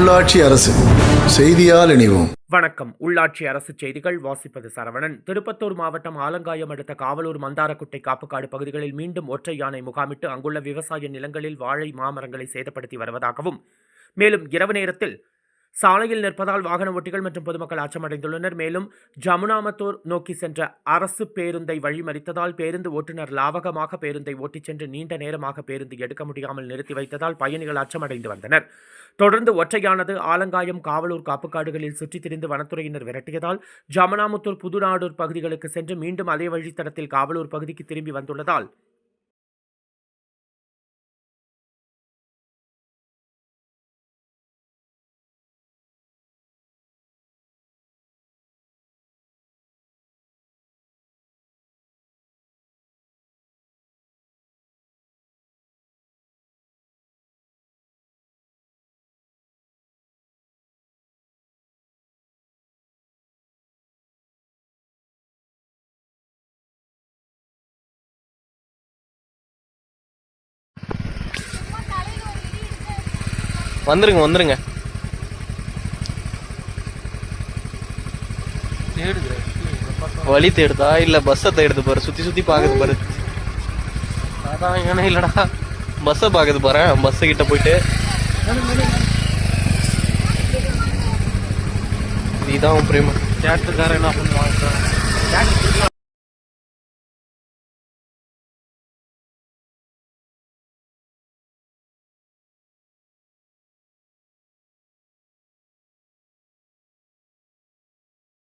உள்ளாட்சி அரசு செய்தியால் இணைவோம். வணக்கம். உள்ளாட்சி அரசு செய்திகள் வாசிப்பது சரவணன். திருப்பத்தூர் மாவட்டம் ஆலங்காயம் அடுத்த காவலூர் மந்தாரக்குட்டை காப்புக்காடு பகுதிகளில் மீண்டும் ஒற்றை யானை முகாமிட்டு அங்குள்ள விவசாய நிலங்களில் வாழை மாமரங்களை சேதப்படுத்தி வருவதாகவும் மேலும் இரவு நேரத்தில் சாலையில் நிற்பதால் வாகன ஓட்டிகள் மற்றும் பொதுமக்கள் அச்சமடைந்துள்ளனர். மேலும் ஜமுனாமத்தூர் நோக்கி சென்ற அரசு பேருந்தை வழிமறித்ததால் பேருந்து ஓட்டுநர் லாவகமாக பேருந்தை ஓட்டிச் சென்று நீண்ட நேரமாக பேருந்து எடுக்க முடியாமல் நிறுத்தி வைத்ததால் பயணிகள் அச்சமடைந்து வந்தனர். தொடர்ந்து ஒற்றையானது ஆலங்காயம் காவலூர் காப்புக்காடுகளில் சுற்றித் திரிந்து வனத்துறையினர் விரட்டியதால் ஜமனாமுத்தூர் புதுநாடூர் பகுதிகளுக்கு சென்று மீண்டும் அதே வழித்தடத்தில் காவலூர் பகுதிக்கு திரும்பி வந்துள்ளதால் வந்துருங்க வந்துருங்க. வழி தேடுதா? இல்ல பஸ்ஸை தேடுது பாரு. சுத்தி சுத்தி பாக்குது பாரு. அதான் ஏன்னா இல்லடா. பஸ்ஸை பாக்குது பாரு. பஸ் கிட்ட போயிட்டு. இதான் உன் பிரேம. தேட்டருக்காரன் என்ன பண்ணுவாங்க